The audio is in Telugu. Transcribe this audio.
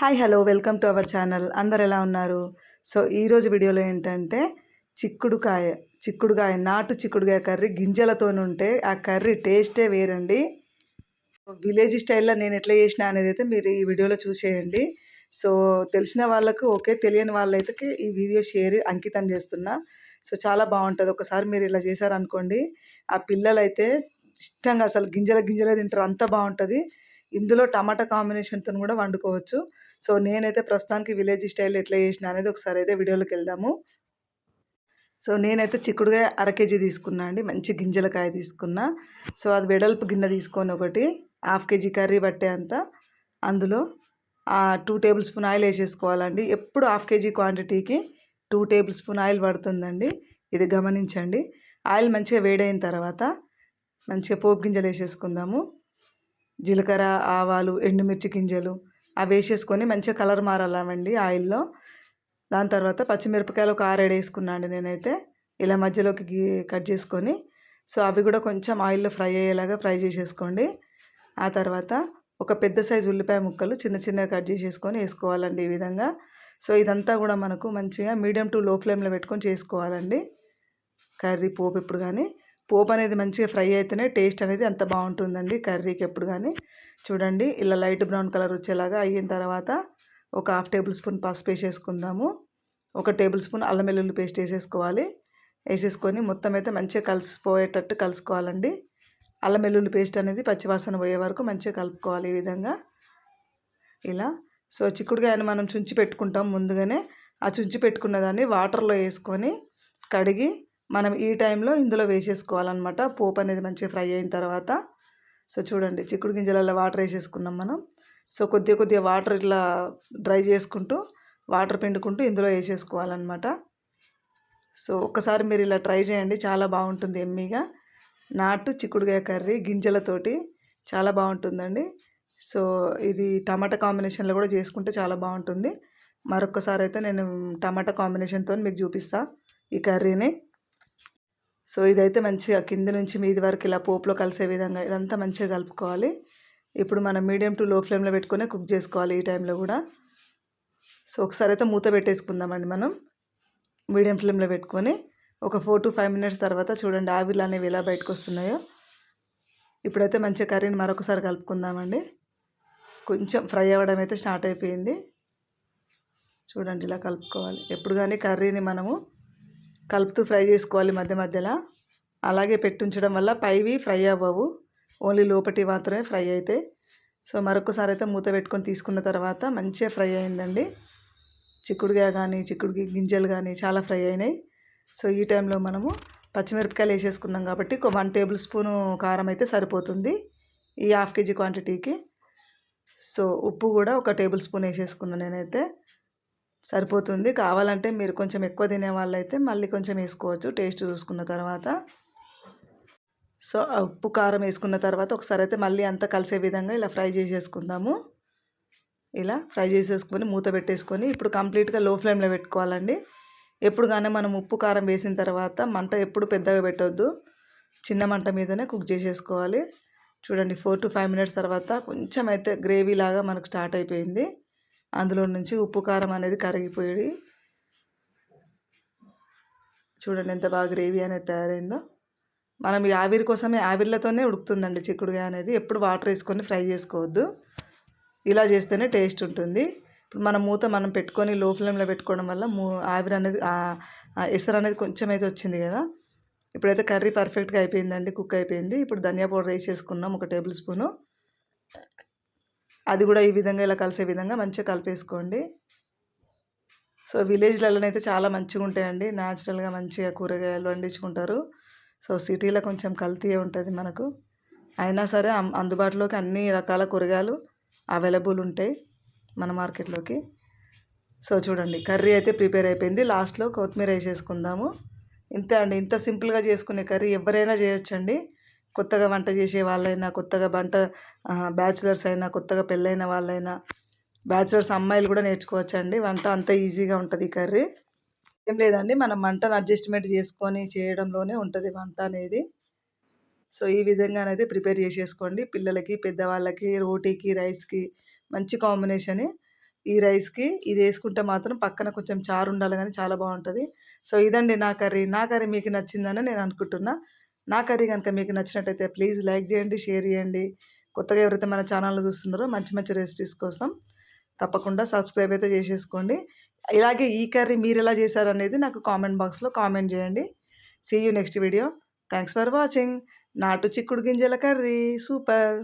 Hi hello welcome to our channel. అందరు ఎలా ఉన్నారు? సో ఈరోజు వీడియోలో ఏంటంటే చిక్కుడుకాయ చిక్కుడుకాయ నాటు చిక్కుడుకాయ కర్రీ గింజలతో ఉంటే ఆ కర్రీ టేస్టే వేరండి. విలేజ్ స్టైల్లో నేను ఎట్లా చేసిన అనేది అయితే మీరు ఈ వీడియోలో చూసేయండి. సో తెలిసిన వాళ్ళకు ఓకే తెలియని వాళ్ళైతే ఈ వీడియో షేర్ అంకితం చేస్తున్నా. సో చాలా బాగుంటుంది. ఒకసారి మీరు ఇలా చేశారనుకోండి ఆ పిల్లలైతే ఇష్టంగా అసలు గింజల గింజలే తింటారు. అంత బాగుంటుంది. ఇందులో టమాటా కాంబినేషన్తో కూడా వండుకోవచ్చు. సో నేనైతే ప్రస్తుతానికి విలేజ్ స్టైల్ ఎట్లా చేసిన అనేది ఒకసారి అయితే వీడియోలోకి వెళ్దాము. సో నేనైతే చిక్కుడుగా అర కేజీ తీసుకున్నా అండి. మంచి గింజలకాయ తీసుకున్నా. సో అది వెడల్పు గిన్నె తీసుకొని ఒకటి హాఫ్ కేజీ కర్రీ పట్టే అంత అందులో టూ టేబుల్ స్పూన్ ఆయిల్ వేసేసుకోవాలండి. ఎప్పుడు హాఫ్ కేజీ క్వాంటిటీకి టూ టేబుల్ స్పూన్ ఆయిల్ పడుతుందండి. ఇది గమనించండి. ఆయిల్ మంచిగా వేడైన తర్వాత మంచిగా పోపు గింజలు వేసేసుకుందాము. జీలకర్ర ఆవాలు ఎండుమిర్చి గింజలు అవి వేసేసుకొని మంచిగా కలర్ మారాలండి ఆయిల్లో. దాని తర్వాత పచ్చిమిరపకాయలు ఒక ఆరేడు వేసుకున్నాను నేనైతే. ఇలా మధ్యలోకి కట్ చేసుకొని సో అవి కూడా కొంచెం ఆయిల్లో ఫ్రై అయ్యేలాగా ఫ్రై చేసేసుకోండి. ఆ తర్వాత ఒక పెద్ద సైజు ఉల్లిపాయ ముక్కలు చిన్న చిన్నగా కట్ చేసేసుకొని వేసుకోవాలండి ఈ విధంగా. సో ఇదంతా కూడా మనకు మంచిగా మీడియం టు లో ఫ్లేమ్లో పెట్టుకొని చేసుకోవాలండి. కర్రీ పోపు ఇప్పుడు కానీ. పోపు అనేది మంచిగా ఫ్రై అయితేనే టేస్ట్ అనేది అంత బాగుంటుందండి కర్రీకి ఎప్పుడు కానీ చూడండి ఇలా లైట్ బ్రౌన్ కలర్ వచ్చేలాగా అయిన తర్వాత ఒక హాఫ్ టేబుల్ స్పూన్ పసుపు వేసేసుకుందాము. ఒక టేబుల్ స్పూన్ అల్లం వెల్లుల్లి పేస్ట్ వేసేసుకోవాలి. వేసేసుకొని మొత్తం అయితే మంచిగా కలిసిపోయేటట్టు కలుసుకోవాలండి. అల్లం వెల్లుల్లి పేస్ట్ అనేది పచ్చివాసన పోయే వరకు మంచిగా కలుపుకోవాలి ఈ విధంగా. ఇలా. సో చిక్కుడుగాయని మనం చుంచి పెట్టుకుంటాం ముందుగానే. ఆ చుంచి పెట్టుకున్న దాన్ని వాటర్లో వేసుకొని కడిగి మనం ఈ టైంలో ఇందులో వేసేసుకోవాలన్నమాట. పోపు అనేది మంచిగా ఫ్రై అయిన తర్వాత. సో చూడండి చిక్కుడు గింజలలో వాటర్ వేసేసుకున్నాం మనం. సో కొద్దిగా కొద్దిగా వాటర్ ఇట్లా డ్రై చేసుకుంటూ వాటర్ పిండుకుంటూ ఇందులో వేసేసుకోవాలన్నమాట. సో ఒక్కసారి మీరు ఇలా ట్రై చేయండి. చాలా బాగుంటుంది ఎమ్మీగా. నాటు చిక్కుడుకాయ కర్రీ గింజలతోటి చాలా బాగుంటుందండి. సో ఇది టమాటా కాంబినేషన్లో కూడా చేసుకుంటే చాలా బాగుంటుంది. మరొకసారి అయితే నేను టమాటా కాంబినేషన్తో మీకు చూపిస్తాను ఈ కర్రీని. సో ఇదైతే మంచిగా కింద నుంచి మీది వరకు ఇలా పోపులో కలిసే విధంగా ఇదంతా మంచిగా కలుపుకోవాలి. ఇప్పుడు మనం మీడియం టు లో ఫ్లేమ్లో పెట్టుకొని కుక్ చేసుకోవాలి ఈ టైంలో కూడా. సో ఒకసారి అయితే మూత పెట్టేసుకుందామండి మనం. మీడియం ఫ్లేమ్లో పెట్టుకొని ఒక ఫోర్ టు ఫైవ్ మినిట్స్ తర్వాత చూడండి ఆవిర్లు అనేవి ఎలా బయటకు వస్తున్నాయో ఇప్పుడైతే మంచిగా కర్రీని మరొకసారి కలుపుకుందామండి. కొంచెం ఫ్రై అవ్వడం అయితే స్టార్ట్ అయిపోయింది. చూడండి ఇలా కలుపుకోవాలి. ఎప్పుడు కానీ కర్రీని మనము కలుపుతూ ఫ్రై చేసుకోవాలి మధ్య మధ్యలో. అలాగే పెట్టుంచడం వల్ల పైవి ఫ్రై అవ్వవు. ఓన్లీ లోపటి మాత్రమే ఫ్రై అవుతాయి సో మరొకసారి అయితే మూత పెట్టుకొని తీసుకున్న తర్వాత మంచిగా ఫ్రై అయిందండి. చిక్కుడుగా కానీ చిక్కుడు గింజలు కానీ చాలా ఫ్రై అయినాయి. సో ఈ టైంలో మనము పచ్చిమిరపకాయలు వేసేసుకున్నాం కాబట్టి ఒక వన్ టేబుల్ స్పూను కారం అయితే సరిపోతుంది ఈ హాఫ్ కేజీ క్వాంటిటీకి. సో ఉప్పు కూడా ఒక టేబుల్ స్పూన్ వేసేసుకున్నాను నేనైతే. సరిపోతుంది. కావాలంటే మీరు కొంచెం ఎక్కువ తినే వాళ్ళైతే మళ్ళీ కొంచెం వేసుకోవచ్చు. టేస్ట్ చూసుకున్న తర్వాత. సో ఉప్పు కారం వేసుకున్న తర్వాత ఒకసారి అయితే మళ్ళీ అంతా కలిసే విధంగా ఇలా ఫ్రై చేసేసుకుందాము. ఇలా ఫ్రై చేసేసుకొని మూత పెట్టేసుకొని ఇప్పుడు కంప్లీట్గా లో ఫ్లేమ్లో పెట్టుకోవాలండి. ఎప్పుడు కానీ మనం ఉప్పు కారం వేసిన తర్వాత మంట ఎప్పుడు పెద్దగా పెట్టొద్దు. చిన్న మంట మీదనే కుక్ చేసేసుకోవాలి. చూడండి ఫోర్ టు ఫైవ్ మినిట్స్ తర్వాత కొంచెం అయితే గ్రేవీ లాగా మనకు స్టార్ట్ అయిపోయింది. అందులో నుంచి ఉప్పు కారం అనేది కరిగిపోయి చూడండి ఎంత బాగా గ్రేవీ అనేది తయారైందో. మనం ఈ ఆవిరి కోసమే ఆవిరిలతోనే ఉడుకుతుందండి చిక్కుడుగా అనేది. ఎప్పుడు వాటర్ వేసుకొని ఫ్రై చేసుకోవద్దు. ఇలా చేస్తేనే టేస్ట్ ఉంటుంది. ఇప్పుడు మన మూత మనం పెట్టుకొని లో ఫ్లేమ్లో పెట్టుకోవడం వల్ల మూ ఆవిరి అనేది ఎసరు అనేది కొంచెం అయితే వచ్చింది కదా. ఇప్పుడైతే కర్రీ పర్ఫెక్ట్గా అయిపోయిందండి కుక్ అయిపోయింది. ఇప్పుడు ధనియా పౌడర్ వేసేసుకున్నాం ఒక టేబుల్ స్పూను. అది కూడా ఈ విధంగా ఇలా కలిసే విధంగా మంచిగా కలిపేసుకోండి. సో విలేజ్లలోనైతే చాలా మంచిగా ఉంటాయండి. న్యాచురల్గా మంచిగా కూరగాయలు వండించుకుంటారు. సో సిటీలో కొంచెం కల్తీ ఉంటుంది మనకు. అయినా సరే అందుబాటులోకి అన్ని రకాల కూరగాయలు అవైలబుల్ ఉంటాయి మన మార్కెట్లోకి. సో చూడండి కర్రీ అయితే ప్రిపేర్ అయిపోయింది. లాస్ట్లో కొత్తిమీర వేసేసుకుందాము. ఇంతే అండి. ఇంత సింపుల్గా చేసుకునే కర్రీ ఎవరైనా చేయొచ్చండి. కొత్తగా వంట చేసే వాళ్ళైనా కొత్తగా వంట బ్యాచిలర్స్ అయినా కొత్తగా పెళ్ళైన వాళ్ళైనా బ్యాచిలర్స్ అమ్మాయిలు కూడా నేర్చుకోవచ్చండి. వంట అంత ఈజీగా ఉంటుంది కర్రీ. ఏం లేదండి మనం వంటను అడ్జస్ట్మెంట్ చేసుకొని చేయడంలోనే ఉంటుంది వంట అనేది. సో ఈ విధంగా అనేది ప్రిపేర్ చేసేసుకోండి. పిల్లలకి పెద్దవాళ్ళకి రోటీకి రైస్కి మంచి కాంబినేషన్. ఈ రైస్కి ఇది వేసుకుంటే మాత్రం పక్కన కొంచెం చారు ఉండాలి కానీ చాలా బాగుంటుంది. సో ఇదండి నా కర్రీ. నా కర్రీ మీకు నచ్చిందని నేను అనుకుంటున్నా. నా కర్రీ కనుక మీకు నచ్చినట్టయితే ప్లీజ్ లైక్ చేయండి షేర్ చేయండి. కొత్తగా ఎవరైతే మన ఛానల్లో చూస్తున్నారో మంచి మంచి రెసిపీస్ కోసం తప్పకుండా సబ్స్క్రైబ్ అయితే చేసేసుకోండి. ఇలాగే ఈ కర్రీ మీరు ఎలా చేశారు అనేది నాకు కామెంట్ బాక్స్లో కామెంట్ చేయండి. See you next video thanks for watching నాటు చిక్కుడు గింజల కర్రీ. సూపర్